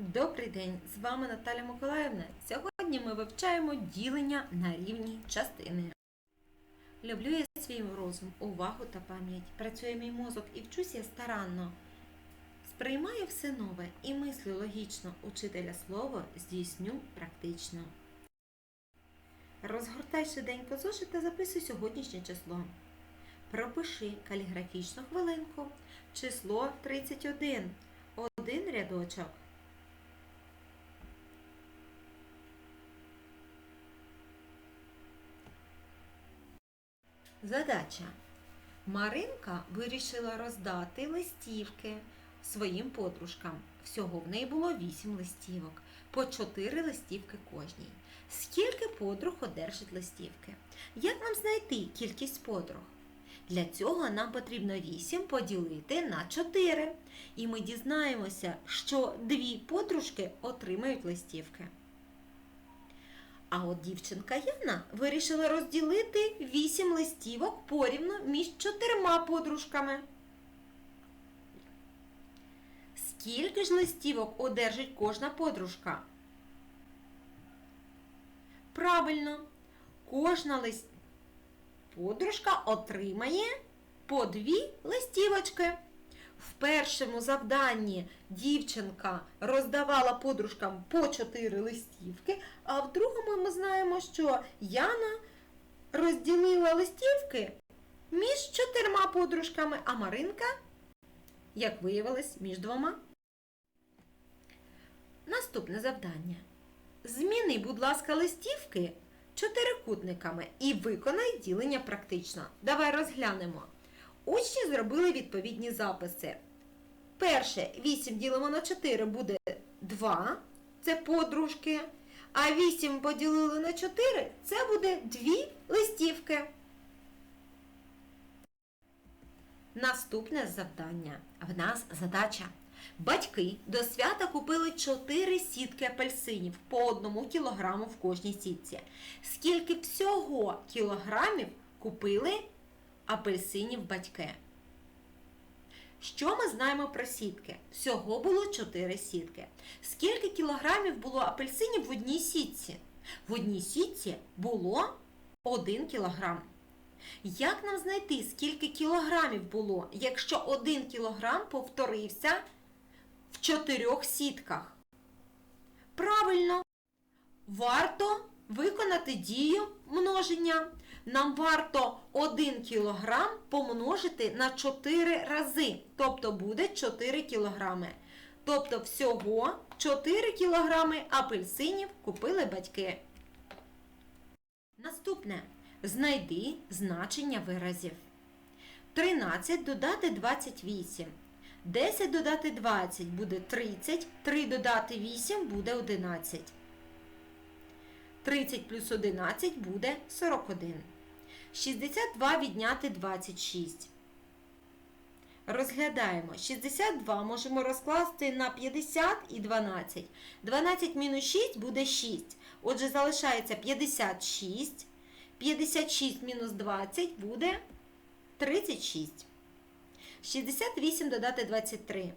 Добрий день! З вами Наталя Миколаївна. Сьогодні ми вивчаємо ділення на рівні частини. Люблю я свій розум, увагу та пам'ять. Працює мій мозок і вчусь я старанно. Сприймаю все нове і мислю логічно. Учителя слово здійсню практично. Розгортай швиденько зошит та записуй сьогоднішнє число. Пропиши каліграфічну хвилинку. Число 31. Один рядочок. Задача. Маринка вирішила роздати листівки своїм подружкам. Всього в неї було 8 листівок, по 4 листівки кожній. Скільки подруг одержить листівки? Як нам знайти кількість подруг? Для цього нам потрібно 8 поділити на 4. І ми дізнаємося, що дві подружки отримають листівки. А от дівчинка Яна вирішила розділити 8 листівок порівну між чотирма подружками. Скільки ж листівок одержить кожна подружка? Правильно, кожна лист... подружка отримає по дві листівочки. В першому завданні дівчинка роздавала подружкам по 4 листівки, а в другому ми знаємо, що Яна розділила листівки між чотирма подружками, а Маринка, як виявилось, між двома. Наступне завдання. Зміни, будь ласка, листівки чотирикутниками і виконай ділення практично. Давай розглянемо. Учні зробили відповідні записи. Перше, 8 ділимо на 4 буде 2, це подружки. А 8 поділили на 4, це буде 2 листівки. Наступне завдання. В нас задача. Батьки до свята купили 4 сітки апельсинів по 1 кілограму в кожній сітці. Скільки всього кілограмів купили апельсинів батьки? Що ми знаємо про сітки? Всього було 4 сітки. Скільки кілограмів було апельсинів в одній сітці? В одній сітці було 1 кілограм. Як нам знайти, скільки кілограмів було, якщо 1 кілограм повторився в 4 сітках? Правильно, варто виконати дію множення. Нам варто 1 кілограм помножити на 4 рази, тобто буде 4 кілограми. Тобто всього 4 кілограми апельсинів купили батьки. Наступне. Знайди значення виразів. 13 додати 28. 10 додати 20 буде 30, 3 додати 8 буде 11. 30 плюс 11 буде 41. 62 відняти 26. Розглядаємо. 62 можемо розкласти на 50 і 12. 12 мінус 6 буде 6. Отже, залишається 56. 56 мінус 20 буде 36. 68 додати 23.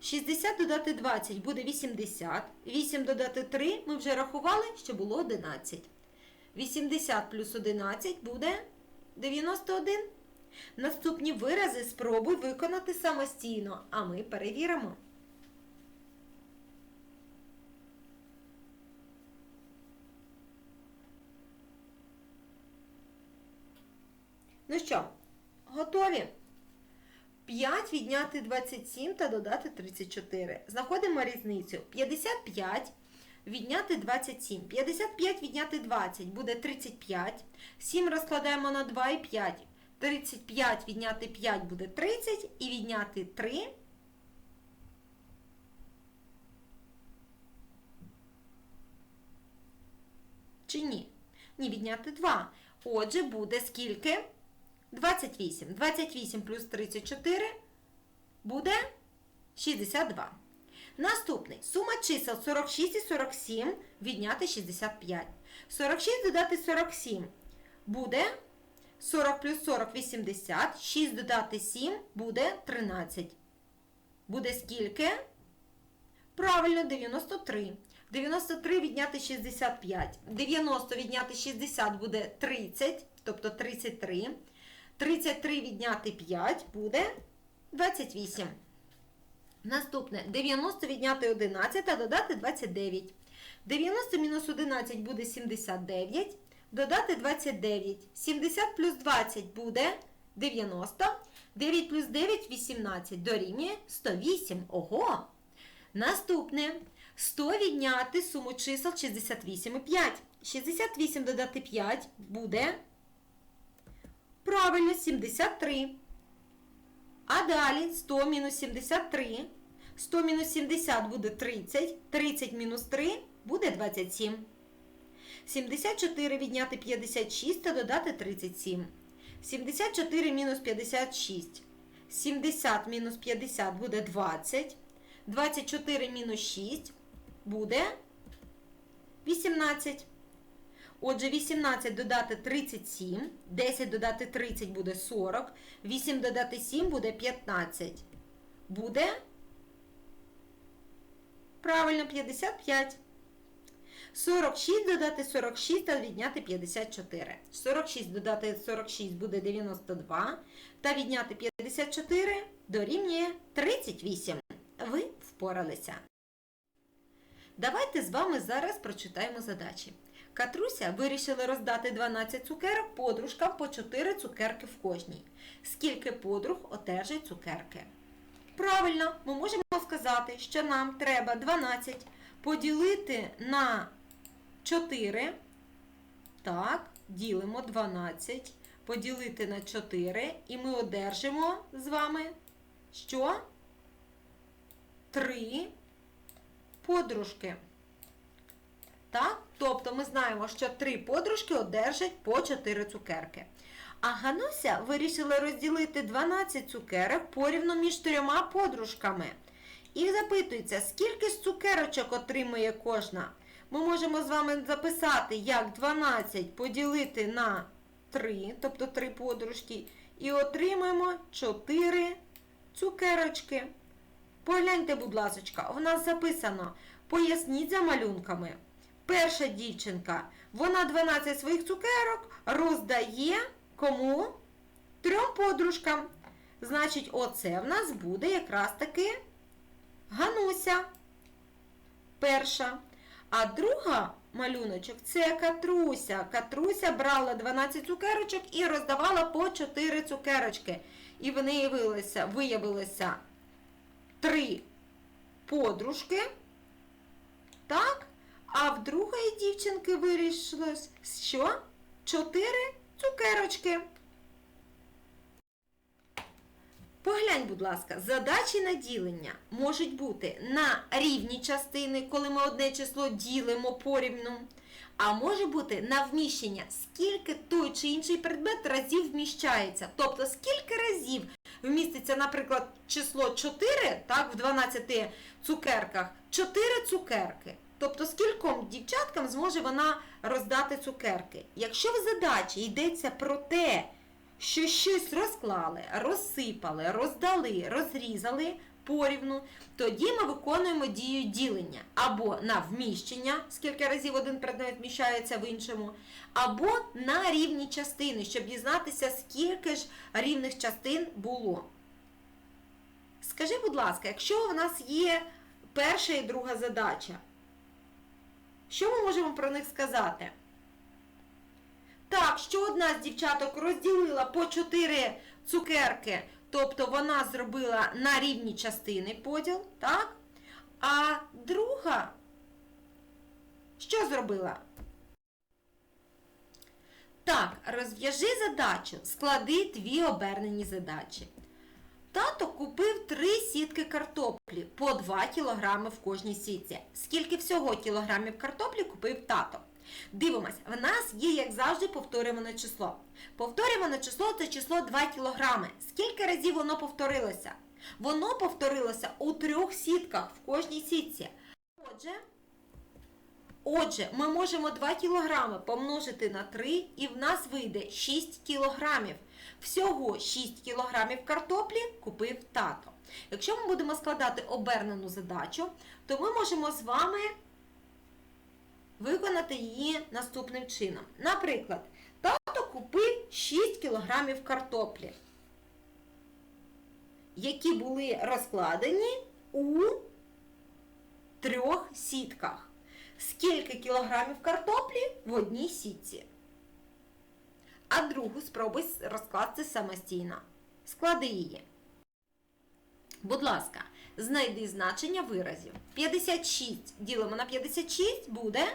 60 додати 20 буде 80. 8 додати 3 ми вже рахували, що було 11. 80 плюс 11 буде 91. Наступні вирази спробуй виконати самостійно, а ми перевіримо. Ну що, готові? 5 відняти 27 та додати 34. Знаходимо різницю. 55 відняти 27. 55 відняти 20 буде 35. 7 розкладаємо на 2 і 5. 35 відняти 5 буде 30 і відняти 3. Чи ні? Ні, відняти 2. Отже, буде скільки? 28. 28 плюс 34 буде 62. Наступний. Сума чисел 46 і 47 відняти 65. 46 додати 47 буде 40 плюс 40 80. 6 додати 7 буде 13. Буде скільки? Правильно, 93. 93 відняти 65. 90 відняти 60 буде 30, тобто 33. 33 відняти 5 буде 28. Наступне 90 відняти 11 та додати 29. 90 мінус 11 буде 79. Додати 29. 70 плюс 20 буде 90. 9 плюс 9 18. Дорівнює 108. Ого! Наступне 100 відняти суму чисел 68 і 5. 68 додати 5 буде правильно 73. А далі 100 мінус 73. 100 мінус 70 буде 30. 30 мінус 3 буде 27. 74 відняти 56 та додати 37. 74 мінус 56. 70 мінус 50 буде 20. 24 мінус 6 буде 18. Отже, 18 додати 37, 10 додати 30 буде 40, 8 додати 7 буде 15. Буде правильно 55. 46 додати 46 та відняти 54. 46 додати 46 буде 92. Та відняти 54 дорівнює 38. Ви впоралися. Давайте з вами зараз прочитаємо задачі. Катруся вирішила роздати 12 цукерок подружкам по 4 цукерки в кожній. Скільки подруг одержать цукерки? Правильно, ми можемо сказати, що нам треба 12 поділити на 4. Так, ділимо 12, поділити на 4, і ми одержимо з вами що? 3 подружки. Так? Тобто ми знаємо, що 3 подружки одержать по 4 цукерки. А Гануся вирішила розділити 12 цукерок порівну між трьома подружками. І запитується, скільки ж цукерочок отримує кожна? Ми можемо з вами записати, як 12 поділити на 3, тобто 3 подружки, і отримаємо 4 цукерочки. Погляньте, будь ласка, у нас записано, поясніть за малюнками. Перша дівчинка, вона 12 своїх цукерок роздає кому? Трьом подружкам. Значить, оце в нас буде якраз таки Гануся. Перша. А друга малюночок це Катруся. Катруся брала 12 цукерочок і роздавала по 4 цукерочки. І в неї виявилося, виявилося 3 подружки. Так? А в другої дівчинки вирішилось, що? 4 цукерочки. Поглянь, будь ласка, задачі на ділення можуть бути на рівні частини, коли ми одне число ділимо порівну. А може бути на вміщення, скільки той чи інший предмет разів вміщається. Тобто, скільки разів вміститься, наприклад, число 4, так, в 12 цукерках, 4 цукерки. Тобто, скільком дівчаткам зможе вона роздати цукерки. Якщо в задачі йдеться про те, що щось розклали, розсипали, роздали, розрізали порівну, тоді ми виконуємо дію ділення або на вміщення, скільки разів один предмет вміщається в іншому, або на рівні частини, щоб дізнатися, скільки ж рівних частин було. Скажи, будь ласка, якщо у нас є перша і друга задача, що ми можемо про них сказати? Так, що одна з дівчаток розділила по 4 цукерки, тобто вона зробила на рівні частини поділ, так? А друга що зробила? Так, розв'яжи задачу, склади дві обернені задачі. Тато купив три сітки картоплі по 2 кг в кожній сітці. Скільки всього кілограмів картоплі купив тато? Дивимось, в нас є, як завжди, повторюване число. Повторюване число це число 2 кг. Скільки разів воно повторилося? Воно повторилося у трьох сітках в кожній сітці. Отже, отже, ми можемо 2 кг помножити на 3 і в нас вийде 6 кг. Всього 6 кг картоплі купив тато. Якщо ми будемо складати обернену задачу, то ми можемо з вами виконати її наступним чином. Наприклад, тато купив 6 кг картоплі, які були розкладені у трьох сітках. Скільки кілограмів картоплі в одній сітці? А другу спробуй розкласти самостійно. Склади її. Будь ласка, знайди значення виразів. 56 ділимо на 56 буде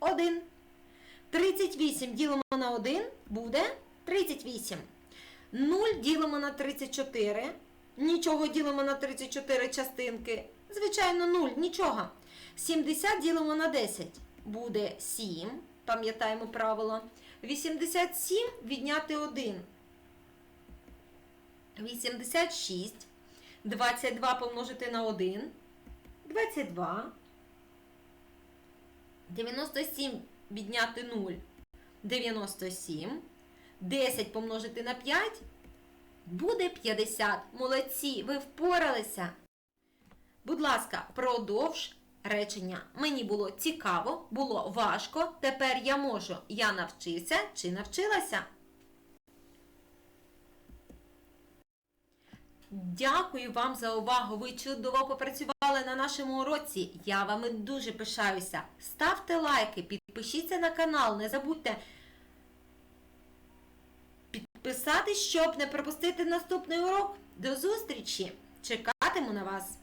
1. 38 ділимо на 1 буде 38. 0 ділимо на 34. Нічого ділимо на 34 частинки. Звичайно, 0, нічого. 70 ділимо на 10 буде 7. Пам'ятаємо правило. 87 відняти 1. 86. 22 помножити на 1. 22. 97 відняти 0. 97. 10 помножити на 5. Буде 50. Молодці, ви впоралися. Будь ласка, продовж речення. Мені було цікаво, було важко. Тепер я можу. Я навчився чи навчилася. Дякую вам за увагу. Ви чудово попрацювали на нашому уроці. Я вами дуже пишаюся. Ставте лайки, підпишіться на канал, не забудьте підписатись, щоб не пропустити наступний урок. До зустрічі! Чекатиму на вас!